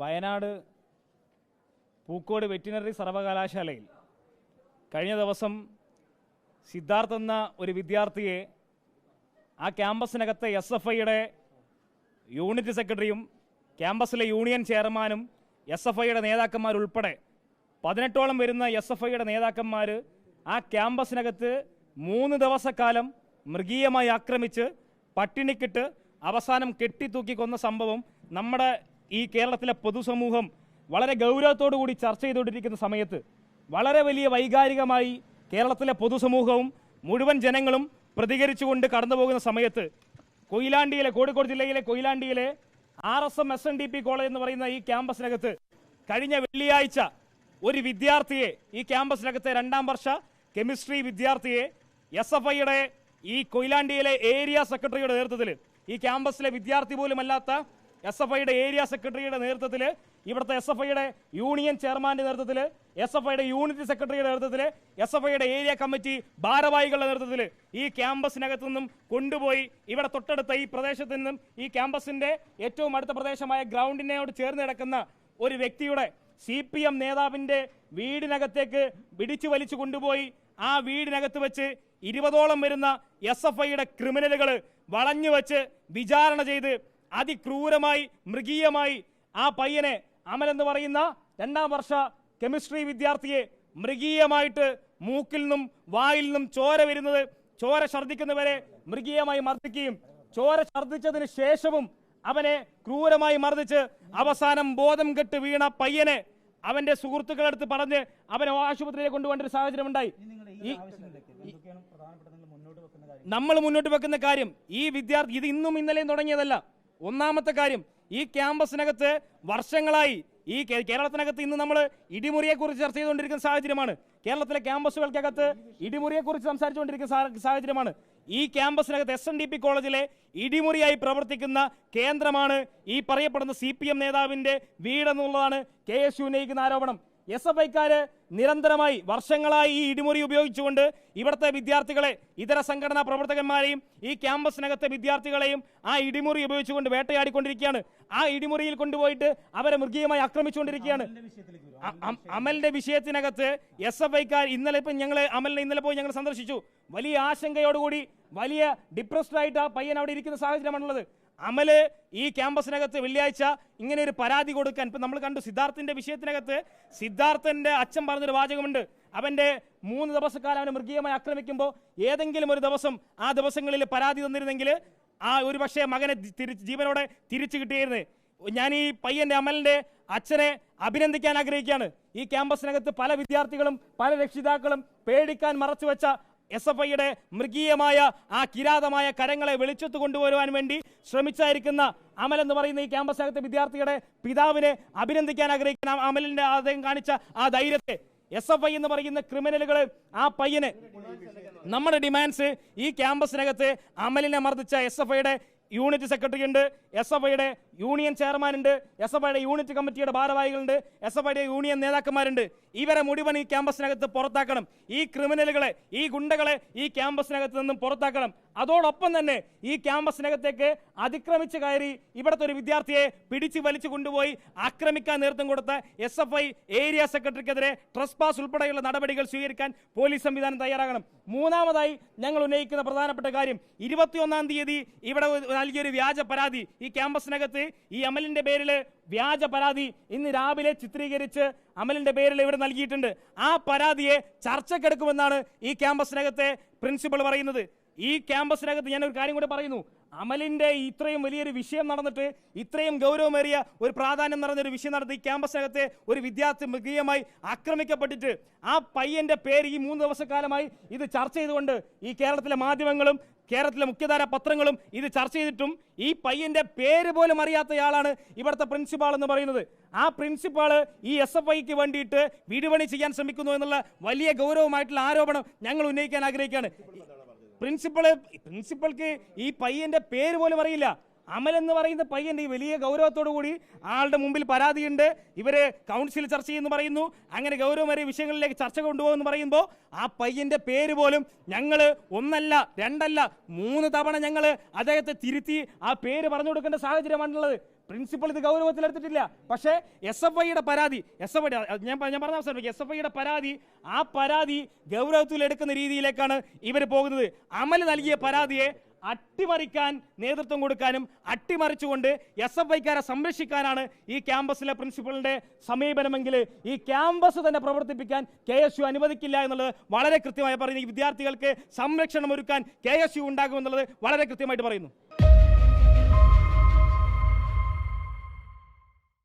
Wayanad Pookode veterinary സർവകലാശാലയിൽ കഴിഞ്ഞ ദിവസം സിദ്ധാർത്ഥ് എന്ന ഒരു വിദ്യാർത്ഥിയെ ആ ക്യാമ്പസിനകത്തെ എസ് എഫ് ഐയുടെ യൂണിറ്റ് സെക്രട്ടറിയും ക്യാമ്പസിലെ യൂണിയൻ ചെയർമാനും എസ് എഫ് ഐയുടെ നേതാക്കന്മാരുൾപ്പെടെ പതിനെട്ടോളം വരുന്ന എസ് എഫ് ഐയുടെ നേതാക്കന്മാർ ആ ക്യാമ്പസിനകത്ത് മൂന്ന് ദിവസക്കാലം മൃഗീയമായി ആക്രമിച്ച് പട്ടിണിക്കിട്ട് അവസാനം കെട്ടിത്തൂക്കി കൊന്ന സംഭവം നമ്മുടെ ഈ കേരളത്തിലെ പൊതുസമൂഹം വളരെ ഗൗരവത്തോടു കൂടി ചർച്ച ചെയ്തുകൊണ്ടിരിക്കുന്ന സമയത്ത് വളരെ വലിയ വൈകാരികമായി കേരളത്തിലെ പൊതുസമൂഹവും മുഴുവൻ ജനങ്ങളും പ്രതികരിച്ചുകൊണ്ട് കടന്നു പോകുന്ന സമയത്ത് കൊയിലാണ്ടിയിലെ കോഴിക്കോട് ജില്ലയിലെ കൊയിലാണ്ടിയിലെ R S M S N D P college എന്ന് പറയുന്ന ഈ ക്യാമ്പസിനകത്ത് കഴിഞ്ഞ വെള്ളിയാഴ്ച ഒരു വിദ്യാർത്ഥിയെ ഈ ക്യാമ്പസിനകത്തെ രണ്ടാം വർഷ കെമിസ്ട്രി വിദ്യാർത്ഥിയെ എസ് എഫ് ഐയുടെ ഈ കൊയിലാണ്ടിയിലെ ഏരിയ സെക്രട്ടറിയുടെ നേതൃത്വത്തിൽ ഈ ക്യാമ്പസിലെ വിദ്യാർത്ഥി പോലും അല്ലാത്ത എസ് എഫ് ഐയുടെ ഏരിയ സെക്രട്ടറിയുടെ നേതൃത്വത്തിൽ ഇവിടുത്തെ എസ് എഫ് ഐയുടെ യൂണിയൻ ചെയർമാന്റെ നേതൃത്വത്തിൽ എസ് എഫ് ഐയുടെ യൂണിറ്റ് സെക്രട്ടറിയുടെ നേതൃത്വത്തിൽ എസ് എഫ് ഐയുടെ ഏരിയ കമ്മിറ്റി ഭാരവാഹികളുടെ നേതൃത്വത്തിൽ ഈ ക്യാമ്പസിനകത്തു നിന്നും കൊണ്ടുപോയി ഇവിടെ തൊട്ടടുത്ത ഈ പ്രദേശത്തു നിന്നും ഈ ക്യാമ്പസിന്റെ ഏറ്റവും അടുത്ത പ്രദേശമായ ഗ്രൗണ്ടിനോട് ചേർന്ന് കിടക്കുന്ന ഒരു വ്യക്തിയുടെ സി പി എം നേതാവിന്റെ വീടിനകത്തേക്ക് പിടിച്ചു വലിച്ചു കൊണ്ടുപോയി ആ വീടിനകത്ത് വെച്ച് ഇരുപതോളം വരുന്ന എസ് എഫ് ഐയുടെ ക്രിമിനലുകൾ വളഞ്ഞു വെച്ച് വിചാരണ ചെയ്ത് അതിക്രൂരമായി മൃഗീയമായി ആ പയ്യനെ അമലെന്ന് പറയുന്ന രണ്ടാം വർഷ കെമിസ്ട്രി വിദ്യാർത്ഥിയെ മൃഗീയമായിട്ട് മൂക്കിൽ നിന്നും വായിൽ നിന്നും ചോര വരുന്നത് ചോര ഛർദ്ദിക്കുന്നവരെ മൃഗീയമായി മർദ്ദിക്കുകയും ചോര ഛർദ്ദിച്ചതിന് ശേഷവും അവനെ ക്രൂരമായി മർദ്ദിച്ച് അവസാനം ബോധം കെട്ട് വീണ പയ്യനെ അവന്റെ സുഹൃത്തുക്കളെടുത്ത് പറഞ്ഞ് അവനെ ആശുപത്രിയിലേക്ക് കൊണ്ടുപോകേണ്ട ഒരു സാഹചര്യം ഉണ്ടായി. നമ്മൾ മുന്നോട്ട് വെക്കുന്ന കാര്യം ഈ വിദ്യാർത്ഥി ഇത് ഇന്നും ഇന്നലെയും തുടങ്ങിയതല്ല. ഒന്നാമത്തെ കാര്യം ഈ ക്യാമ്പസിനകത്ത് വർഷങ്ങളായി ഈ കേരളത്തിനകത്ത് ഇന്ന് നമ്മൾ ഇടിമുറിയെക്കുറിച്ച് ചർച്ച ചെയ്തുകൊണ്ടിരിക്കുന്ന സാഹചര്യമാണ്. കേരളത്തിലെ ക്യാമ്പസുകൾക്കകത്ത് ഇടിമുറിയെക്കുറിച്ച് സംസാരിച്ചുകൊണ്ടിരിക്കുന്ന സാഹചര്യമാണ്. ഈ ക്യാമ്പസിനകത്ത് എസ് എൻ ഡി പി കോളേജിലെ ഇടിമുറിയായി പ്രവർത്തിക്കുന്ന കേന്ദ്രമാണ് ഈ പറയപ്പെടുന്ന സി പി എം നേതാവിന്റെ വീടെന്നുള്ളതാണ് കെ എസ് യു ഉന്നയിക്കുന്ന ആരോപണം. എസ് എഫ് ഐക്കാര് നിരന്തരമായി വർഷങ്ങളായി ഈ ഇടിമുറി ഉപയോഗിച്ചുകൊണ്ട് ഇവിടുത്തെ വിദ്യാർത്ഥികളെ ഇതര സംഘടനാ പ്രവർത്തകന്മാരെയും ഈ ക്യാമ്പസിനകത്തെ വിദ്യാർത്ഥികളെയും ആ ഇടിമുറി ഉപയോഗിച്ചുകൊണ്ട് വേട്ടയാടിക്കൊണ്ടിരിക്കുകയാണ്. ആ ഇടിമുറിയിൽ കൊണ്ടുപോയിട്ട് അവരെ മൃഗീയമായി ആക്രമിച്ചുകൊണ്ടിരിക്കുകയാണ്. അമലിന്റെ വിഷയത്തിനകത്ത് എസ് എഫ് ഐക്കാർ ഇന്നലെ ഇപ്പം ഞങ്ങൾ അമലിനെ ഇന്നലെ പോയി ഞങ്ങൾ സന്ദർശിച്ചു. വലിയ ആശങ്കയോടുകൂടി വലിയ ഡിപ്രസ്ഡ് ആയിട്ട് ആ പയ്യൻ അവിടെ ഇരിക്കുന്ന സാഹചര്യമാണുള്ളത്. അമൽ ഈ ക്യാമ്പസിനകത്ത് വെള്ളിയാഴ്ച ഇങ്ങനെ ഒരു പരാതി കൊടുക്കാൻ ഇപ്പം നമ്മൾ കണ്ടു സിദ്ധാർത്ഥിന്റെ വിഷയത്തിനകത്ത് സിദ്ധാർത്ഥന്റെ അച്ഛൻ പറഞ്ഞൊരു വാചകമുണ്ട്. അവന്റെ മൂന്ന് ദിവസക്കാലം അവനെ മൃഗീയമായി ആക്രമിക്കുമ്പോൾ ഏതെങ്കിലും ഒരു ദിവസം ആ ദിവസങ്ങളിൽ പരാതി തന്നിരുന്നെങ്കിൽ ആ ഒരു പക്ഷേ മകനെ തിരിച്ച് ജീവനോടെ തിരിച്ചു കിട്ടിയായിരുന്നു. ഞാൻ ഈ പയ്യന്റെ അമലിന്റെ അച്ഛനെ അഭിനന്ദിക്കാൻ ആഗ്രഹിക്കുകയാണ്. ഈ ക്യാമ്പസിനകത്ത് പല വിദ്യാർത്ഥികളും പല രക്ഷിതാക്കളും പേടിക്കാൻ മറച്ചു വെച്ച എസ് എഫ് ഐയുടെ മൃഗീയമായ ആ കിരാതമായ കരങ്ങളെ വെളിച്ചത്ത് കൊണ്ടുവരുവാൻ വേണ്ടി ശ്രമിച്ചായിരിക്കുന്ന അമൽ എന്ന് പറയുന്ന ഈ ക്യാമ്പസിനകത്തെ വിദ്യാർത്ഥിയുടെ പിതാവിനെ അഭിനന്ദിക്കാൻ ആഗ്രഹിക്കുന്ന അമലിന്റെ അദ്ദേഹം കാണിച്ച ആ ധൈര്യത്തെ എസ് എഫ് ഐ എന്ന് പറയുന്ന ക്രിമിനലുകൾ ആ പയ്യനെ നമ്മുടെ ഡിമാൻഡ്സ് ഈ ക്യാമ്പസിനകത്ത് അമലിനെ മർദ്ദിച്ച എസ് എഫ് ഐയുടെ യൂണിറ്റ് സെക്രട്ടറി ഉണ്ട്. എസ് എഫ് ഐയുടെ യൂണിയൻ ചെയർമാനുണ്ട് എസ് എഫ് ഐയുടെ യൂണിറ്റ് കമ്മിറ്റിയുടെ ഭാരവാഹികളുണ്ട് എസ് എഫ് ഐയുടെ യൂണിയൻ നേതാക്കന്മാരുണ്ട്. ഇവരെ മുഴുവൻ ഈ ക്യാമ്പസിനകത്ത് പുറത്താക്കണം. ഈ ക്രിമിനലുകളെ ഈ ഗുണ്ടകളെ ഈ ക്യാമ്പസിനകത്ത് നിന്നും പുറത്താക്കണം. അതോടൊപ്പം തന്നെ ഈ ക്യാമ്പസിനകത്തേക്ക് അതിക്രമിച്ച് കയറി ഇവിടുത്തെ ഒരു വിദ്യാർത്ഥിയെ പിടിച്ചു വലിച്ചു കൊണ്ടുപോയി ആക്രമിക്കാൻ നേതൃത്വം കൊടുത്ത എസ് എഫ് ഐ ഏരിയ സെക്രട്ടറിക്കെതിരെ ട്രസ് പാസ് ഉൾപ്പെടെയുള്ള നടപടികൾ സ്വീകരിക്കാൻ പോലീസ് സംവിധാനം തയ്യാറാകണം. മൂന്നാമതായി ഞങ്ങൾ ഉന്നയിക്കുന്ന പ്രധാനപ്പെട്ട കാര്യം ഇരുപത്തിയൊന്നാം തീയതി ഇവിടെ നൽകിയൊരു വ്യാജ പരാതി ഈ ക്യാമ്പസിനകത്ത് ഈ അമലിന്റെ പേരിൽ വ്യാജ പരാതി ഇന്ന് രാവിലെ ചിത്രീകരിച്ച് അമലിന്റെ പേരിൽ ഇവിടെ നൽകിയിട്ടുണ്ട്. ആ പരാതിയെ ചർച്ചക്കെടുക്കുമെന്നാണ് ഈ ക്യാമ്പസിനകത്തെ പ്രിൻസിപ്പൾ പറയുന്നത്. ഈ ക്യാമ്പസിനകത്ത് ഞാൻ ഒരു കാര്യം കൂടി പറയുന്നു. അമലിന്റെ ഇത്രയും വലിയൊരു വിഷയം നടന്നിട്ട് ഇത്രയും ഗൗരവമേറിയ ഒരു പ്രാധാന്യം നിറഞ്ഞൊരു വിഷയം നടത്തി ക്യാമ്പസിനകത്തെ ഒരു വിദ്യാർത്ഥി മൃഗീയമായി ആക്രമിക്കപ്പെട്ടിട്ട് ആ പയ്യന്റെ പേര് ഈ മൂന്ന് ദിവസക്കാലമായി ഇത് ചർച്ച ചെയ്തുകൊണ്ട് ഈ കേരളത്തിലെ മാധ്യമങ്ങളും കേരളത്തിലെ മുഖ്യധാര പത്രങ്ങളും ഇത് ചർച്ച ചെയ്തിട്ടും ഈ പയ്യന്റെ പേര് പോലും അറിയാത്തയാളാണ് ഇവിടുത്തെ പ്രിൻസിപ്പാൾ എന്ന് പറയുന്നത്. ആ പ്രിൻസിപ്പാൾ ഈ എസ് എഫ് ഐക്ക് വേണ്ടിയിട്ട് വീടുപണി ചെയ്യാൻ ശ്രമിക്കുന്നു എന്നുള്ള വലിയ ഗൗരവമായിട്ടുള്ള ആരോപണം ഞങ്ങൾ ഉന്നയിക്കാൻ ആഗ്രഹിക്കുകയാണ്. പ്രിൻസിപ്പൾ പ്രിൻസിപ്പൾക്ക് ഈ പയ്യന്റെ പേര് പോലും അറിയില്ല. അമൽ എന്ന് പറയുന്ന പയ്യന്റെ ഈ വലിയ ഗൗരവത്തോടു കൂടി ആളുടെ മുമ്പിൽ പരാതിയുണ്ട്. ഇവരെ കൗൺസിൽ ചർച്ച ചെയ്യുന്നു പറയുന്നു. അങ്ങനെ ഗൗരവമേറിയ വിഷയങ്ങളിലേക്ക് ചർച്ച കൊണ്ടുപോകുമെന്ന് പറയുമ്പോൾ ആ പയ്യന്റെ പേര് പോലും ഞങ്ങൾ ഒന്നല്ല രണ്ടല്ല മൂന്ന് തവണ ഞങ്ങൾ അദ്ദേഹത്തെ തിരുത്തി ആ പേര് പറഞ്ഞു കൊടുക്കേണ്ട സാഹചര്യമാണുള്ളത് പ്രിൻസിപ്പൽ ഇത് ഗൗരവത്തിലെടുത്തിട്ടില്ല പക്ഷേ എസ് എഫ് ഐയുടെ പരാതി എസ് എഫ് ഐ ഞാൻ ഞാൻ പറഞ്ഞ അവസരം എസ് എഫ് ഐയുടെ പരാതി ആ പരാതി ഗൗരവത്തിലെടുക്കുന്ന രീതിയിലേക്കാണ് ഇവർ പോകുന്നത്. അമൽ നൽകിയ പരാതിയെ അട്ടിമറിക്കാൻ നേതൃത്വം കൊടുക്കാനും അട്ടിമറിച്ചുകൊണ്ട് എസ് എഫ് ഐക്കാരെ സംരക്ഷിക്കാനാണ് ഈ ക്യാമ്പസിലെ പ്രിൻസിപ്പളിന്റെ സമീപനമെങ്കിൽ ഈ ക്യാമ്പസ് തന്നെ പ്രവർത്തിപ്പിക്കാൻ കെ എസ് യു അനുവദിക്കില്ല എന്നുള്ളത് വളരെ കൃത്യമായി പറയുന്നു. ഈ വിദ്യാർത്ഥികൾക്ക് സംരക്ഷണം ഒരുക്കാൻ കെ എസ് യു ഉണ്ടാകുമെന്നുള്ളത് വളരെ കൃത്യമായിട്ട് പറയുന്നു.